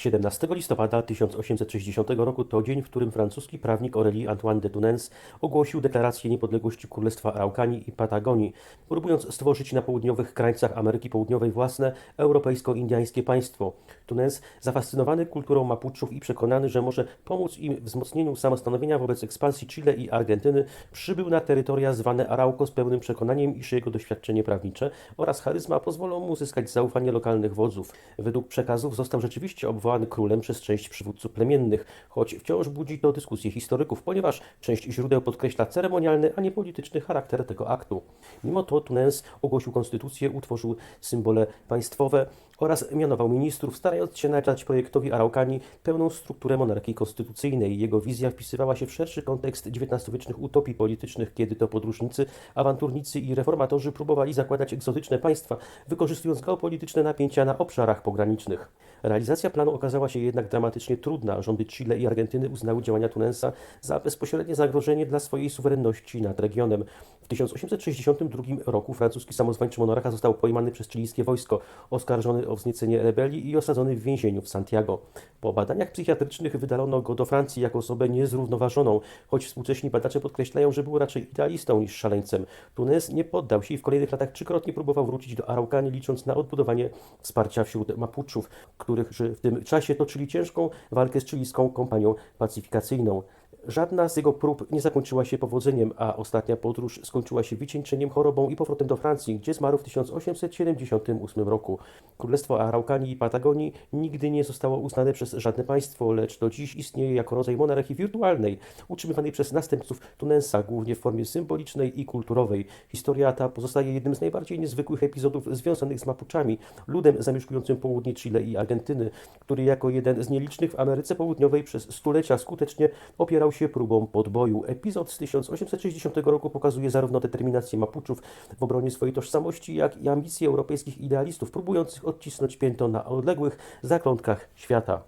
17 listopada 1860 roku to dzień, w którym francuski prawnik Aurélie Antoine de Tunens ogłosił deklarację niepodległości Królestwa Araukanii i Patagonii, próbując stworzyć na południowych krańcach Ameryki Południowej własne europejsko-indyjskie państwo. Tunens, zafascynowany kulturą Mapuczów i przekonany, że może pomóc im w wzmocnieniu samostanowienia wobec ekspansji Chile i Argentyny, przybył na terytoria zwane Arauco z pełnym przekonaniem, iż jego doświadczenie prawnicze oraz charyzma pozwolą mu uzyskać zaufanie lokalnych wodzów. Według przekazów został rzeczywiście obwołany królem przez część przywódców plemiennych, choć wciąż budzi to dyskusję historyków, ponieważ część źródeł podkreśla ceremonialny, a nie polityczny charakter tego aktu. Mimo to Tunens ogłosił konstytucję, utworzył symbole państwowe oraz mianował ministrów, starając się nadać projektowi Araukanii pełną strukturę monarchii konstytucyjnej. Jego wizja wpisywała się w szerszy kontekst XIX-wiecznych utopii politycznych, kiedy to podróżnicy, awanturnicy i reformatorzy próbowali zakładać egzotyczne państwa, wykorzystując geopolityczne napięcia na obszarach pogranicznych. Realizacja planu okazała się jednak dramatycznie trudna. Rządy Chile i Argentyny uznały działania Tunensa za bezpośrednie zagrożenie dla swojej suwerenności nad regionem. W 1862 roku francuski samozwańczy monarcha został pojmany przez chilijskie wojsko, oskarżony o wzniecenie rebelii i osadzony w więzieniu w Santiago. Po badaniach psychiatrycznych wydalono go do Francji jako osobę niezrównoważoną, choć współcześni badacze podkreślają, że był raczej idealistą niż szaleńcem. Tunes nie poddał się i w kolejnych latach trzykrotnie próbował wrócić do Araukanii, licząc na odbudowanie wsparcia wśród Mapuczów, których w tym czasie toczyli ciężką walkę z chilijską kompanią pacyfikacyjną. Żadna z jego prób nie zakończyła się powodzeniem, a ostatnia podróż skończyła się wycieńczeniem, chorobą i powrotem do Francji, gdzie zmarł w 1878 roku. Królestwo Araukanii i Patagonii nigdy nie zostało uznane przez żadne państwo, lecz do dziś istnieje jako rodzaj monarchii wirtualnej, utrzymywanej przez następców Tunensa, głównie w formie symbolicznej i kulturowej. Historia ta pozostaje jednym z najbardziej niezwykłych epizodów związanych z Mapuczami, ludem zamieszkującym południe Chile i Argentyny, który jako jeden z nielicznych w Ameryce Południowej przez stulecia skutecznie opierał się próbom podboju. Epizod z 1860 roku pokazuje zarówno determinację Mapuczów w obronie swojej tożsamości, jak i ambicje europejskich idealistów próbujących odcisnąć piętno na odległych zakątkach świata.